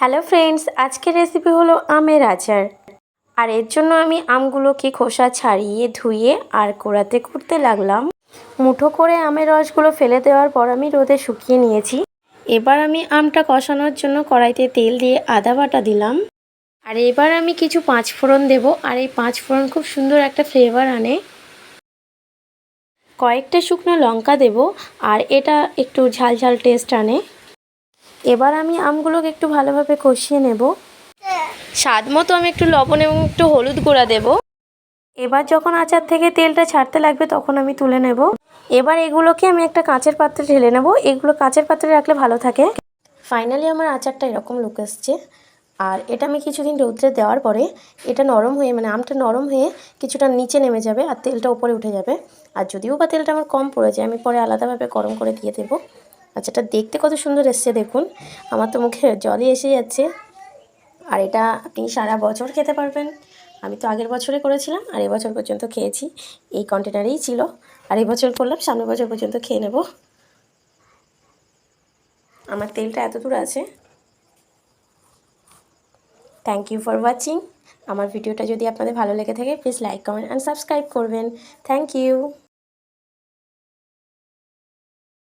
Hello friends, আজকের recipe হলো আমের আচার। আর এর জন্য আমি আমগুলোকে খোসা ছাড়িয়ে ধুয়ে আর কোড়াতে করতে লাগলাম। মুঠো করে আমের রসগুলো ফেলে দেওয়ার পর আমি রোদে শুকিয়ে নিয়েছি। এবার আমি আমটা কষানোর জন্য কড়াইতে তেল দিয়ে আদা বাটা দিলাম। আর এবার আমি কিছু পাঁচ ফোড়ন দেব। আর এই পাঁচ ফোড়ন খুব সুন্দর একটা ফ্লেভার আনে। কয়েকটা শুকনো লঙ্কা দেব। আর এটা একটু ঝাল ঝাল টেস্ট আনে। এবার আমি আমগুলোকে একটু ভালোভাবে কষিয়ে নেব। স্বাদ মতো আমি একটু লবণ এবং একটু হলুদ গুঁড়া দেব। এবার যখন আচার থেকে তেলটা ছাড়তে লাগবে তখন আমি তুলে নেব। এবার এগুলোকে আমি একটা কাঁচের পাত্রে ঢেলে নেব। এগুলো কাঁচের পাত্রে রাখলে ভালো থাকে। ফাইনালি আমার আচারটা এরকম লুক এসছে। আর এটা আমি কিছুদিন রৌদ্রে দেওয়ার পরে এটা নরম হয়ে মানে আমটা নরম হয়ে কিছুটা নিচে নেমে যাবে আর তেলটা উপরে উঠে যাবে। আর যদিও বা তেলটা আমার কম পড়ে যায় আমি পরে আলাদাভাবে গরম করে দিয়ে দেবো। আচ্ছাটা দেখতে কত সুন্দর এসছে দেখুন। আমার তো মুখে জলই এসে যাচ্ছে। আর এটা আপনি সারা বছর খেতে পারবেন। আমি তো আগের বছরে করেছিলাম, আর এবছর পর্যন্ত খেয়েছি। এই কন্টেনারেই ছিল। আর এবছর করলাম, সামনের বছর পর্যন্ত খেয়ে নেব। আমার তেলটা এত দূর আছে। থ্যাংক ইউ ফর ওয়াচিং আমার ভিডিওটা যদি আপনাদের ভালো লেগে থাকে please like comment and subscribe করবেন। Thank you